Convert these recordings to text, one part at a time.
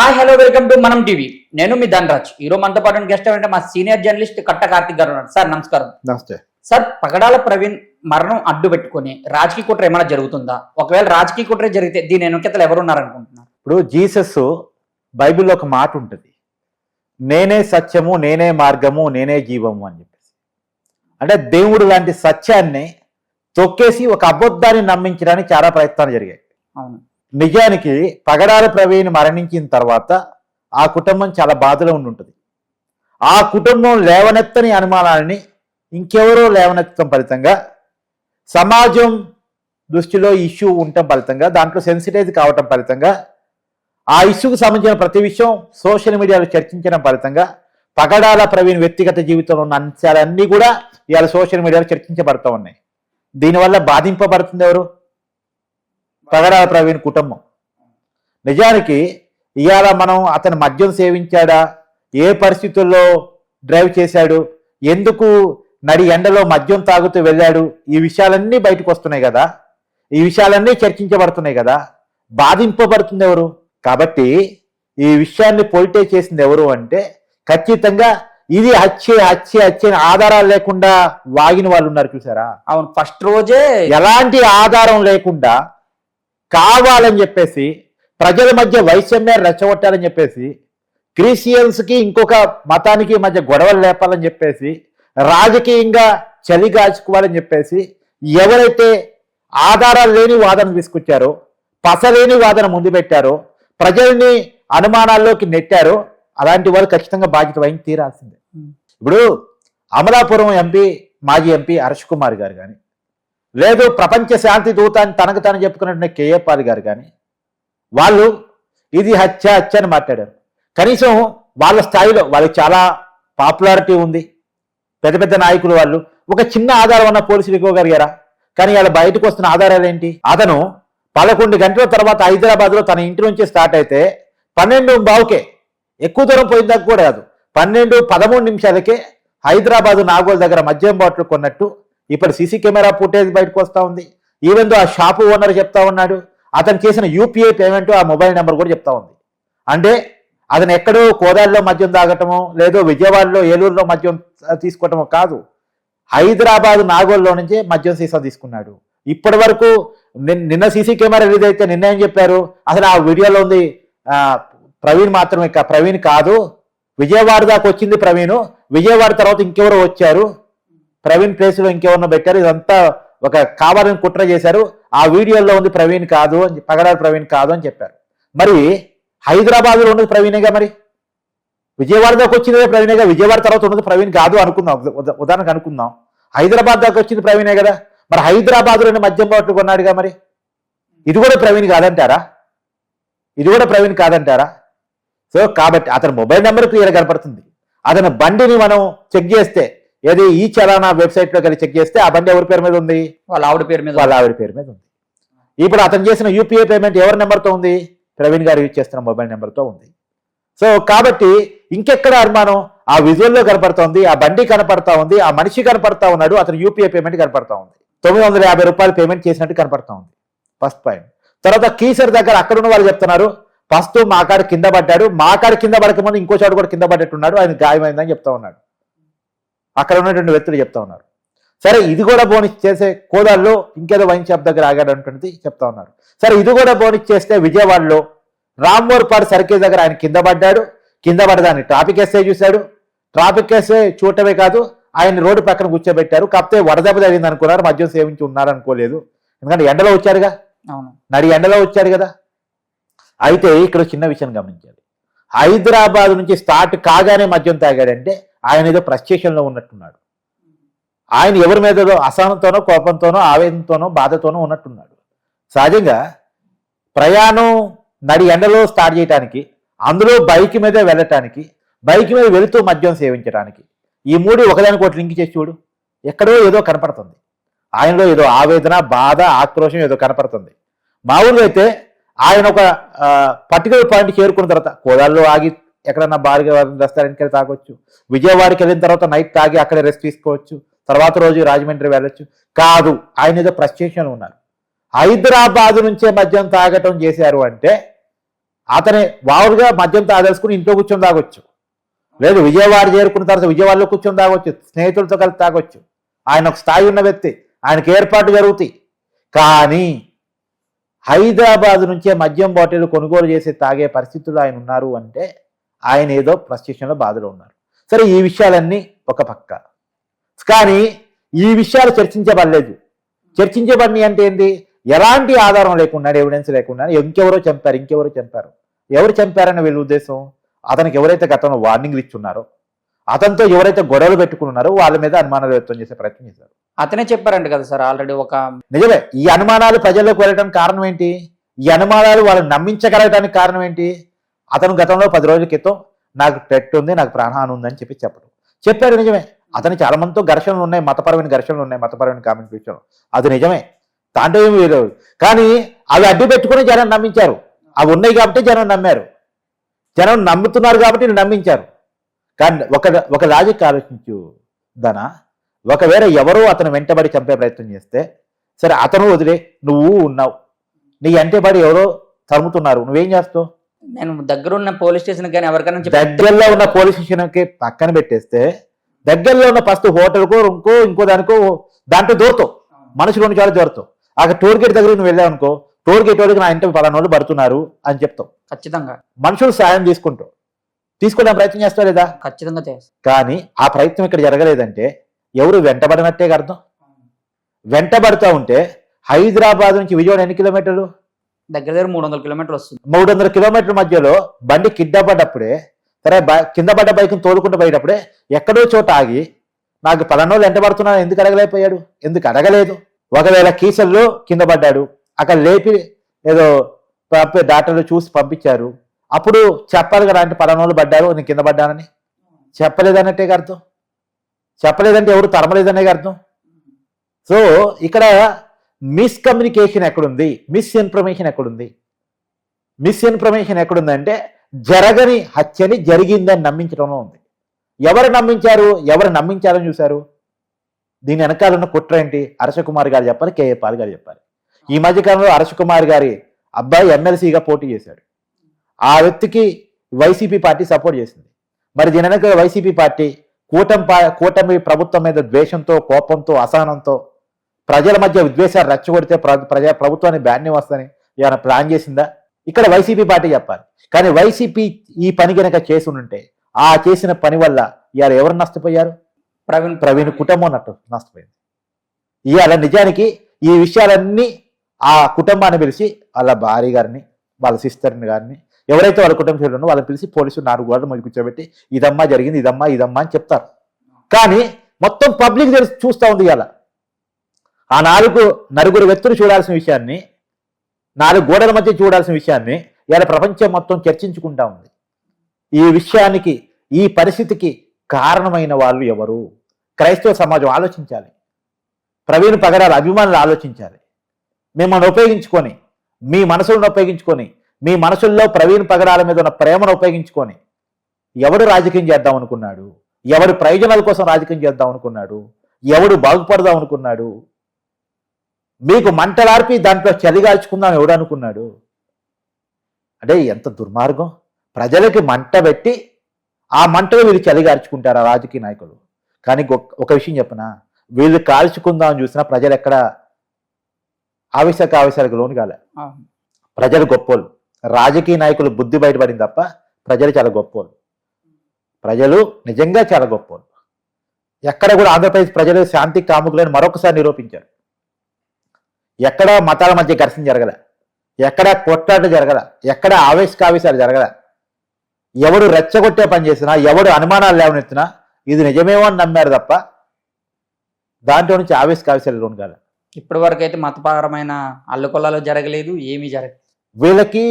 Hi hello welcome to Manam TV నేను మీ ధనరాజ్. ఈ రోజు మనతో పాటు గెస్ట్ అంటే మా సీనియర్ జర్నలిస్ట్ కట్ట కార్తిక్ గారు ఉన్నారు. సార్ నమస్కారం. నమస్తే. సార్ పగడాల ప్రవీణ్ మరణం అడ్డు పెట్టుకొని రాజకీయ కుట్ర ఏమైనా జరుగుతుందా? ఒకవేళ రాజకీయ కుట్ర జరిగితే దీని వెనుకతలు ఎవరు ఉన్నారనుకుంటున్నారు? ఇప్పుడు జీసస్ బైబిల్లో ఒక మాట ఉంటుంది. నేనే సత్యము నేనే మార్గము నేనే జీవము అని చెప్పేసి. అంటే దేవుడు లాంటి సత్యాన్ని తొక్కేసి ఒక అబద్ధాన్ని నమ్మించడానికి చాలా ప్రయత్నాలు జరిగాయి. అవును. నిజానికి పగడాల ప్రవీణ్ మరణించిన తర్వాత ఆ కుటుంబం చాలా బాధలో ఉండి ఉంటుంది ఆ కుటుంబం లేవనెత్తని అనుమానాలని ఇంకెవరో లేవనెత్తడం ఫలితంగా సమాజం దృష్టిలో ఇష్యూ ఉండటం ఫలితంగా దాంట్లో సెన్సిటైజ్ కావటం ఫలితంగా ఆ ఇష్యూకు సంబంధించిన ప్రతి విషయం సోషల్ మీడియాలో చర్చించడం ఫలితంగా పగడాల ప్రవీణ్ వ్యక్తిగత జీవితంలో ఉన్న అంశాలన్నీ కూడా ఇవాళ సోషల్ మీడియాలో చర్చించబడుతూ ఉన్నాయి. దీనివల్ల బాధింపబడుతుంది ఎవరు? పగడాల ప్రవీణ్ కుటుంబం. నిజానికి ఇవాళ మనం అతను మద్యం సేవించాడా? ఏ పరిస్థితుల్లో డ్రైవ్ చేశాడు? ఎందుకు నడి ఎండలో మద్యం తాగుతూ వెళ్ళాడు? ఈ విషయాలన్నీ బయటకు వస్తున్నాయి కదా. ఈ విషయాలన్నీ చర్చించబడుతున్నాయి కదా. బాధింపబడుతుంది ఎవరు? కాబట్టి ఈ విషయాన్ని పొలిటే చేసింది ఎవరు అంటే ఖచ్చితంగా ఇది హత్య హత్య హత్య ఆధారాలు లేకుండా వాగిన వాళ్ళు ఉన్నారు చూసారా? అవును ఫస్ట్ రోజే ఎలాంటి ఆధారం లేకుండా కావాలని చెప్పేసి ప్రజల మధ్య వైషమ్యాన్ని రెచ్చగొట్టాలని చెప్పేసి క్రిస్టియన్స్కి ఇంకొక మతానికి మధ్య గొడవలు లేపాలని చెప్పేసి రాజకీయంగా చలిగాచుకోవాలని చెప్పేసి ఎవరైతే ఆధారాలు లేని వాదన తీసుకొచ్చారో పసలేని వాదన ముందు పెట్టారో ప్రజల్ని అనుమానాల్లోకి నెట్టారో అలాంటి వాళ్ళు ఖచ్చితంగా బాధ్యత వహించి తీరాల్సిందే. ఇప్పుడు అమలాపురం ఎంపీ మాజీ ఎంపీ హర్ష్ కుమార్ గారు కానీ లేదు ప్రపంచ శాంతి దూత అని తనకు తాను చెప్పుకున్నట్టు కేఏ పాల్ గారు కానీ వాళ్ళు ఇది హత్య హత్య అని మాట్లాడారు. కనీసం వాళ్ళ స్థాయిలో వాళ్ళకి చాలా పాపులారిటీ ఉంది. పెద్ద పెద్ద నాయకులు వాళ్ళు. ఒక చిన్న ఆధారం ఉన్న పోలీసులు ఇవ్వగలిగారా కానీ వాళ్ళ బయటకు వస్తున్న ఆధారాలు ఏంటి? అతను పదకొండు గంటల తర్వాత హైదరాబాద్లో తన ఇంటి నుంచి స్టార్ట్ అయితే పన్నెండు బావుకే ఎక్కువ దూరం పోయిందాక కూడా కాదు పన్నెండు పదమూడు నిమిషాలకే హైదరాబాద్ నాగోల్ దగ్గర మద్యం బాటిల్ కొన్నట్టు ఇప్పుడు సీసీ కెమెరా ఫుటేజ్ బయటకు వస్తూ ఉంది. ఈవెన్ ఆ షాపు ఓనర్ చెప్తా ఉన్నాడు. అతను చేసిన యూపీఐ పేమెంట్ ఆ మొబైల్ నెంబర్ కూడా చెప్తా ఉంది. అంటే అతను ఎక్కడో కోదాడిలో మద్యం తాగటమో లేదో విజయవాడలో ఏలూరులో మద్యం తీసుకోవటమో కాదు. హైదరాబాద్ నాగోల్లో నుంచే మద్యం సీసా తీసుకున్నాడు. ఇప్పటి వరకు నిన్- నిన్న సీసీ కెమెరా రిలీజ్ అయితే నిన్న ఏం చెప్పారు? అసలు ఆ వీడియోలో ఉంది ప్రవీణ్ మాత్రమే ప్రవీణ్ కాదు. విజయవాడ దాకా వచ్చింది ప్రవీణ్. విజయవాడ తర్వాత ఇంకెవరో వచ్చారు. ప్రవీణ్ ప్లేస్లో ఇంకెవరినో పెట్టారు? ఇదంతా ఒక కావాలని కుట్ర చేశారు. ఆ వీడియోలో ఉంది ప్రవీణ్ కాదు అని చెప్పి- ప్రవీణ్ కాదు అని చెప్పారు. మరి హైదరాబాద్లో ఉన్నది ప్రవీణేగా మరి? విజయవాడ దాకా వచ్చిందే ప్రవీణేగా? విజయవాడ తర్వాత ఉన్నది ప్రవీణ్ కాదు అనుకుందాం. ఉదాహరణకు అనుకుందాం. హైదరాబాద్ దాకా వచ్చింది ప్రవీణే కదా? మరి హైదరాబాద్లోనే మద్యం బాట్లు కొన్నాడుగా మరి? ఇది కూడా ప్రవీణ్ కాదంటారా? ఇది కూడా ప్రవీణ్ కాదంటారా? సో కాబట్టి అతని మొబైల్ నెంబర్ క్లియర్ కనపడుతుంది. అతని బండిని మనం చెక్ చేస్తే ఏది? ఈ చలానా వెబ్సైట్లో చెక్ చేస్తే ఆ బండి ఎవరి పేరు మీద ఉంది? వాళ్ళ ఆవిడ పేరు మీద వాళ్ళ ఆవిడ పేరు మీద ఉంది. ఇప్పుడు అతను చేసిన యూపీఐ పేమెంట్ ఎవరి నెంబర్తో ఉంది? ప్రవీణ్ గారు యూజ్ చేస్తున్న మొబైల్ నెంబర్తో ఉంది. సో కాబట్టి ఇంకెక్కడ అనుమానం? ఆ విజువల్లో కనపడుతోంది ఆ బండి కనపడతా ఉంది ఆ మనిషి కనపడతా ఉన్నాడు అతను యూపీఐ పేమెంట్ కనపడతా ఉంది. తొమ్మిది వందల యాభై రూపాయలు పేమెంట్ చేసినట్టు కనపడతా ఉంది. First point. తర్వాత కీసర్ దగ్గర అక్కడ ఉన్న వాళ్ళు చెప్తున్నారు ఫస్ట్ మా కాడ కింద పడ్డాడు మా కాడ కింద పడకముందు ఇంకో చోట కూడా కింద పడ్డట్టున్నాడు ఆయన గాయమైందని చెప్తా ఉన్నాడు. అక్కడ ఉన్నటువంటి వ్యక్తులు చెప్తా ఉన్నారు. సరే ఇది కూడా బోనిస్ చేసే కోదాల్లో ఇంకేదో వైన్ షాప్ దగ్గర ఆగాడు అంటున్నది చెప్తా ఉన్నారు. సరే ఇది కూడా బోనిస్ చేస్తే విజయవాడలో రామ్మోర్పాడు సర్కిల్ దగ్గర ఆయన కింద పడ్డాడు. కింద పడదాన్ని ట్రాఫిక్ ఎస్ఐ చూశాడు. ట్రాఫిక్ ఎస్ఐ చూడటమే కాదు ఆయన రోడ్డు పక్కన కూర్చోబెట్టారు. కాకపోతే వడదెబ్బ తగిలింది అనుకున్నారు మద్యం సేవించి ఉన్నారు అనుకోలేదు ఎందుకంటే ఎండలో వచ్చారుగా? అవును. నడి ఎండలో వచ్చాడు కదా? అయితే ఇక్కడ చిన్న విషయం గమనించాలి. హైదరాబాద్ నుంచి స్టార్ట్ కాగానే మద్యం తాగాడంటే ఆయన ఏదో ఫ్రస్ట్రేషన్లో ఉన్నట్టున్నాడు. ఆయన ఎవరి మీదలో అసహనంతోనో కోపంతోనో ఆవేదనతోనో బాధతోనో ఉన్నట్టున్నాడు. సహజంగా ప్రయాణం నడి ఎండలో స్టార్ట్ చేయడానికి అందులో బైక్ మీద వెళ్ళటానికి బైక్ మీద వెళుతూ మద్యం సేవించడానికి ఈ మూడు ఒకదానికి ఒకటి లింక్ చేసి చూడు. ఎక్కడో ఏదో కనపడుతుంది. ఆయనలో ఏదో ఆవేదన బాధ ఆక్రోషం ఏదో కనపడుతుంది. మామూలుగా అయితే ఆయన ఒక పర్టికులర్ పాయింట్ చేరుకున్న తర్వాత కోదాల్లో ఆగి ఎక్కడన్నా బార్గా రెస్టారెంట్కి వెళ్ళి తాగొచ్చు. విజయవాడకి వెళ్ళిన తర్వాత నైట్ తాగి అక్కడే రెస్ట్ తీసుకోవచ్చు. తర్వాత రోజు రాజమండ్రి వెళ్ళొచ్చు. కాదు ఆయన ఏదో ఫ్రస్ట్రేషన్ ఉన్నారు. హైదరాబాద్ నుంచే మద్యం తాగటం చేశారు అంటే అతనే వావులుగా మద్యం తాగేసుకుని ఇంట్లో కూర్చొని తాగొచ్చు. లేదు విజయవాడ చేరుకున్న తర్వాత విజయవాడలో కూర్చొని తాగొచ్చు. స్నేహితులతో కలిసి తాగొచ్చు. ఆయన ఒక స్థాయి ఉన్న వ్యక్తి. ఆయనకు ఏర్పాటు జరుగుతాయి. కానీ హైదరాబాద్ నుంచే మద్యం బాటిల్ కొనుగోలు చేసి తాగే పరిస్థితులు ఆయన ఉన్నారు అంటే ఆయన ఏదో ప్రస్టిషన్లో బాధలో ఉన్నారు. సరే ఈ విషయాలన్నీ ఒక పక్క. కానీ ఈ విషయాలు చర్చించబడలేదు. చర్చించబడినాయి అంటే ఏంటి ఎలాంటి ఆధారం లేకుండా ఎవిడెన్స్ లేకుండా ఇంకెవరో చంపారు ఇంకెవరో చంపారు? ఎవరు చంపారని వీళ్ళ ఉద్దేశం? అతనికి ఎవరైతే గతంలో వార్నింగ్లు ఇచ్చున్నారో అతనితో ఎవరైతే గొడవలు పెట్టుకున్నారో వాళ్ళ మీద అనుమానాలు వ్యక్తం చేసే ప్రయత్నం చేశారు. అతనే చెప్పారంట కదా సార్ ఆల్రెడీ ఒక నిజమే ఈ అనుమానాలు ప్రజల్లోకి వెళ్ళడానికి కారణం ఏంటి? ఈ అనుమానాలు వాళ్ళని నమ్మించగలగడానికి కారణం ఏంటి? అతను గతంలో పది రోజుల క్రితం నాకు టెట్ ఉంది నాకు ప్రాణహాని ఉంది అని చెప్పి చెప్పడం. చెప్పారు నిజమే. అతను చాలా మందితో ఘర్షణలు ఉన్నాయి మతపరమైన ఘర్షణలు ఉన్నాయి మతపరమైన కామెంట్ విషయంలో అది నిజమే. దాంట్లో ఏమి లేదు కానీ అవి అడ్డు పెట్టుకుని జనం నమ్మించారు. అవి ఉన్నాయి కాబట్టి జనం నమ్మారు. జనం నమ్ముతున్నారు కాబట్టి నమ్మించారు. కానీ ఒక ఒక లాజిక్ ఆలోచించు దనా ఒకవేళ ఎవరో అతను వెంటబడి చంపే ప్రయత్నం చేస్తే సరే అతను వదిలే నువ్వు ఉన్నావు. నీ వెంటబడి ఎవరో తరుముతున్నారు. నువ్వేం చేస్తావు? నేను దగ్గరున్న పోలీస్ స్టేషన్ కానీ ఎవరికైనా చెప్పి దగ్గరలో ఉన్న పోలీస్ స్టేషన్కి పక్కన పెట్టేస్తే దగ్గరలో ఉన్న ఫస్ట్ హోటల్కో ఇంకో ఇంకో దానికో దాంట్లో దూరతావు మనుషులు రెండు చాలా దూరతావు అక్కడ టోల్ గేట్ దగ్గర నువ్వు వెళ్ళావు అనుకో టోల్ గేట్ వాళ్ళకి నా ఇంటి పలానా వాళ్ళు పడుతున్నారు అని చెప్తావు. ఖచ్చితంగా. మనుషులు సాయం తీసుకుంటావు తీసుకునే ప్రయత్నం చేస్తావు లేదా? ఖచ్చితంగా చేస్తాం. కానీ ఆ ప్రయత్నం ఇక్కడ జరగలేదంటే ఎవరు వెంటబడినట్టే అర్థం? వెంటబడుతూ ఉంటే హైదరాబాద్ నుంచి విజయవాడ ఎన్ని కిలోమీటర్లు? దగ్గర దగ్గర మూడు వందల కిలోమీటర్లు వస్తుంది. మూడు వందల కిలోమీటర్ల మధ్యలో బండి కింద పడ్డప్పుడే సరే కింద పడ్డ బైక్ తోలుకుంటూ పోయేటప్పుడే ఎక్కడో చోట ఆగి నాకు పలానోళ్ళు ఎంట పడుతున్నాను ఎందుకు అడగలేకపోయాడు? ఎందుకు అడగలేదు? ఒకవేళ కీసల్లో కింద పడ్డాడు అక్కడ లేపి ఏదో పంపి డాక్టర్లు చూసి పంపించారు అప్పుడు చెప్పాలి కదా అంటే పలానోళ్ళు పడ్డారు నేను కింద పడ్డానని. చెప్పలేదన్నట్టే అర్థం. చెప్పలేదంటే ఎవరు తరమలేదనే అర్థం. సో ఇక్కడ మిస్కమ్యూనికేషన్ ఎక్కడుంది? మిస్ఇన్ఫర్మేషన్ ఎక్కడుంది? మిస్ఇన్ఫర్మేషన్ ఎక్కడుందంటే జరగని హత్యని జరిగిందని నమ్మించడంలో ఉంది. ఎవరు నమ్మించారు? ఎవరు నమ్మించారని చూశారు? దీని వెనకాలన్న కుట్ర ఏంటి? అరసకుమార్ గారు చెప్పాలి కేఏ పాల్ గారు చెప్పాలి. ఈ మధ్యకాలంలో అరసకుమార్ గారి అబ్బాయి ఎమ్మెల్సీగా పోటీ చేశాడు. ఆ వ్యక్తికి వైసీపీ పార్టీ సపోర్ట్ చేసింది. మరి దీని వెనక వైసీపీ పార్టీ కూటమి కూటమి ప్రభుత్వం మీద ద్వేషంతో కోపంతో అసహనంతో ప్రజల మధ్య విద్వేషాలు రెచ్చగొడితే ప్ర- ప్రజా ప్రభుత్వాన్ని బ్యాన్ని వస్తని ఏమైనా ప్లాన్ చేసిందా? ఇక్కడ వైసీపీ పార్టీ చెప్పాలి. కానీ వైసీపీ ఈ పని గనక చేసి ఉంటే ఆ చేసిన పని వల్ల ఇవాళ ఎవరు నష్టపోయారు? ప్రవీణ్ ప్రవీణ్ కుటుంబం నట్టు నష్టపోయింది. ఇవాళ నిజానికి ఈ విషయాలన్నీ ఆ కుటుంబాన్ని పిలిచి వాళ్ళ భార్య గారిని వాళ్ళ సిస్టర్ని గారిని ఎవరైతే వాళ్ళ కుటుంబ సభ్యులు వాళ్ళని పిలిచి పోలీసులు నాలుగు గోడల మధ్య కూర్చోబెట్టి ఇదమ్మా జరిగింది ఇదమ్మా ఇదమ్మా అని చెప్తారు. కానీ మొత్తం పబ్లిక్ తెలిసి చూస్తూ ఉంది ఇవాళ. ఆ నాలుగు నలుగురు వ్యక్తులు చూడాల్సిన విషయాన్ని నాలుగు గోడల మధ్య చూడాల్సిన విషయాన్ని ఇలా ప్రపంచం మొత్తం చర్చించుకుంటా ఉంది. ఈ విషయానికి ఈ పరిస్థితికి కారణమైన వాళ్ళు ఎవరు? క్రైస్తవ సమాజం ఆలోచించాలి. ప్రవీణ్ పగడాల అభిమానులు ఆలోచించాలి. మిమ్మల్ని ఉపయోగించుకొని మీ మనసులను ఉపయోగించుకొని మీ మనసుల్లో ప్రవీణ్ పగడాల మీద ఉన్న ప్రేమను ఉపయోగించుకొని ఎవడు రాజకీయం చేద్దాం అనుకున్నాడు? ఎవడు ప్రయోజనాల కోసం రాజకీయం చేద్దాం అనుకున్నాడు? ఎవడు బాగుపడదాం అనుకున్నాడు? మీకు మంటలార్పి దాంట్లో చలిగాల్చుకుందాం ఎవడు అనుకున్నాడు? అంటే ఎంత దుర్మార్గం. ప్రజలకి మంట పెట్టి ఆ మంటలో వీళ్ళు చలిగార్చుకుంటారు ఆ రాజకీయ నాయకులు? కానీ ఒక విషయం చెప్పనా? వీళ్ళు కాల్చుకుందాం అని చూసినా ప్రజలు ఎక్కడ? ఆవేశక ఆవేశాలకు లోను కాలే. ప్రజలు గొప్పోళ్ళు రాజకీయ నాయకులు బుద్ధి బయటపడింది తప్ప ప్రజలు చాలా గొప్పోళ్ళు ప్రజలు నిజంగా చాలా గొప్పోళ్ళు ఎక్కడ కూడా ఆంధ్రప్రదేశ్ ప్రజలు శాంతి కాముకులని మరొకసారి నిరూపించారు. ఎక్కడ మతాల మధ్య ఘర్షణ జరగలే. ఎక్కడ కొట్లాట జరగల. ఎక్కడ ఆవేశకావేశాలు జరగల. ఎవడు రెచ్చగొట్టే పని చేసినా ఎవడు అనుమానాలు లేవనెత్తినా ఇది నిజమేమో అని నమ్మారు తప్ప దాంట్లో నుంచి ఆవేశకావేశాలు లోను కాలే ఇప్పటి వరకు అయితే మతపరమైన అల్లుకొల్లాలు జరగలేదు ఏమీ జరగలేదు వీళ్ళకి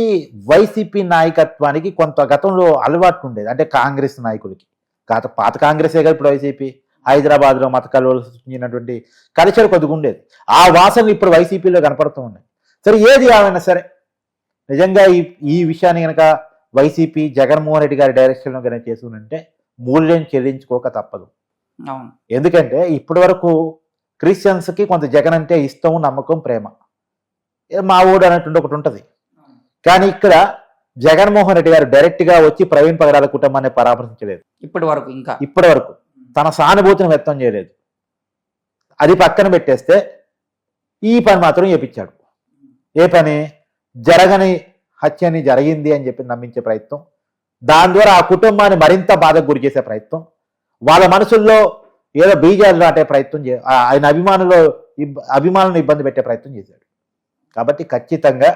వైసీపీ నాయకత్వానికి కొంత గతంలో అలవాటు ఉండేది. అంటే కాంగ్రెస్ నాయకులకి. గత పాత కాంగ్రెసే కదా ఇప్పుడు వైసీపీ. హైదరాబాద్లో మత కలవలు సృష్టించినటువంటి కల్చర్ కొద్దిగా ఉండేది. ఆ వాసనలు ఇప్పుడు వైసీపీలో కనపడుతూ ఉన్నాయి. సరే ఏది ఏమైనా సరే నిజంగా ఈ ఈ విషయాన్ని కనుక వైసీపీ జగన్మోహన్ రెడ్డి గారి డైరెక్షన్లో కనుక చేసి ఉంటే మూల్యం చెల్లించుకోక తప్పదు. ఎందుకంటే ఇప్పటి వరకు క్రిస్టియన్స్కి కొంత జగన్ అంటే ఇష్టం నమ్మకం ప్రేమ. మా ఊడు అనేటువంటి ఒకటి ఉంటుంది. కానీ ఇక్కడ జగన్మోహన్ రెడ్డి గారు డైరెక్ట్గా వచ్చి ప్రవీణ్ పగడాల కుటుంబాన్ని పరామర్శించలేదు. ఇప్పటి వరకు ఇంకా. ఇప్పటి వరకు. తన సానుభూతిని వ్యక్తం చేయలేదు. అది పక్కన పెట్టేస్తే ఈ పని మాత్రం చేపించాడు. ఏ పని? జరగని హత్యని జరిగింది అని చెప్పి నమ్మించే ప్రయత్నం. దాని ద్వారా ఆ కుటుంబాన్ని మరింత బాధకు గురి చేసే ప్రయత్నం. వాళ్ళ మనసుల్లో ఏదో బీజాలు నాటే ప్రయత్నం చే ఆయన అభిమానులు అభిమానులను ఇబ్బంది పెట్టే ప్రయత్నం చేశాడు. కాబట్టి ఖచ్చితంగా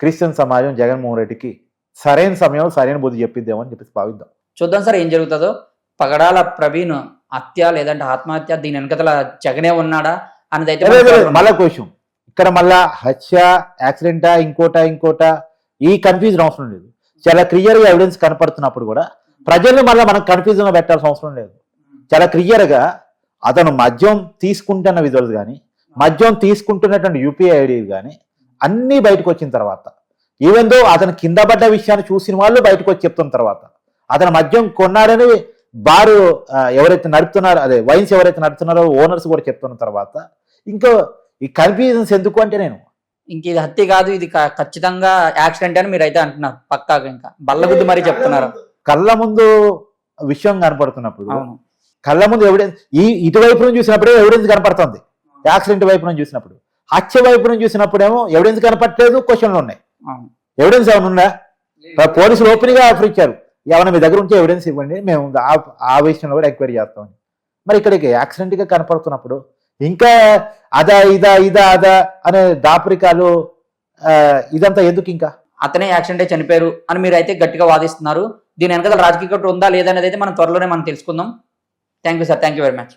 క్రిస్టియన్ సమాజం జగన్మోహన్ రెడ్డికి సరైన సమయం సరైన బుద్ధి చెప్పిద్దామని చెప్పి చెప్పేసి భావిద్దాం. చూద్దాం సార్ ఏం జరుగుతుందో. పగడాల ప్రవీణ్ హత్య లేదంటే ఆత్మహత్య దీని వెనకతల జగనే ఉన్నాడా అనేది అయితే మళ్ళా క్వశ్చన్ ఇక్కడ మళ్ళా హత్య యాక్సిడెంటా ఇంకోట ఇంకోట ఈ కన్ఫ్యూజన్ అవసరం లేదు. చాలా క్లియర్గా ఎవిడెన్స్ కనపడుతున్నప్పుడు కూడా ప్రజల్ని మళ్ళీ మనం కన్ఫ్యూజన్ పెట్టాల్సిన అవసరం లేదు. చాలా క్లియర్గా అతను మద్యం తీసుకుంటున్న విజువల్స్ కానీ మద్యం తీసుకుంటున్నటువంటి యూపీఐ ఐడీలు కానీ అన్నీ బయటకు వచ్చిన తర్వాత ఈవెన్ దో అతను కింద పడ్డ విషయాన్ని చూసిన వాళ్ళు బయటకు వచ్చి చెప్తున్న తర్వాత అతను మద్యం కొన్నాడని బారు ఎవరైతే నడుపుతున్నారో అదే వైన్స్ ఎవరైతే నడుపుతున్నారో ఓనర్స్ కూడా చెప్తున్న తర్వాత ఇంకా ఈ కన్ఫ్యూజన్స్ ఎందుకు అంటే నేను. ఇంక ఇది హత్య కాదు ఇది ఖచ్చితంగా యాక్సిడెంట్ అని మీరు అయితే అంటున్నారు పక్కాగా ఇంకా. బల్లగుద్ది మరీ చెప్తున్నారు. కళ్ళ ముందు విషయం కనపడుతున్నప్పుడు కళ్ళ ముందు ఎవిడెన్స్ ఈ ఇటువైపు నుంచి చూసినప్పుడే ఎవిడెన్స్ కనపడుతుంది? యాక్సిడెంట్ వైపు నుంచి చూసినప్పుడు. హత్య వైపు నుంచి చూసినప్పుడేమో ఎవిడెన్స్ కనపట్లేదు క్వశ్చన్లు ఉన్నాయి. ఎవిడెన్స్ ఏమైనా ఉందా? పోలీసులు ఓపెన్గా ఆఫర్ ఇచ్చారు. ఏమైనా మీ దగ్గర ఉంటే ఎవిడెన్స్ ఇవ్వండి. మేము ఆ- విషయంలో కూడా ఎంక్వైరీ చేస్తాం. మరి ఇక్కడికి యాక్సిడెంట్గా కనపడుతున్నప్పుడు ఇంకా అదా ఇదా ఇదా అదా అనే దాపరికాలు ఇదంతా ఎందుకు ఇంకా? అతనే యాక్సిడెంట్ చనిపోయారు అని మీరు అయితే గట్టిగా వాదిస్తున్నారు. దీని వెనకాల రాజకీయ కుట్ర ఉందా లేదా అనేది అయితే మనం త్వరలోనే మనం తెలుసుకుందాం. Thank you sir thank you very much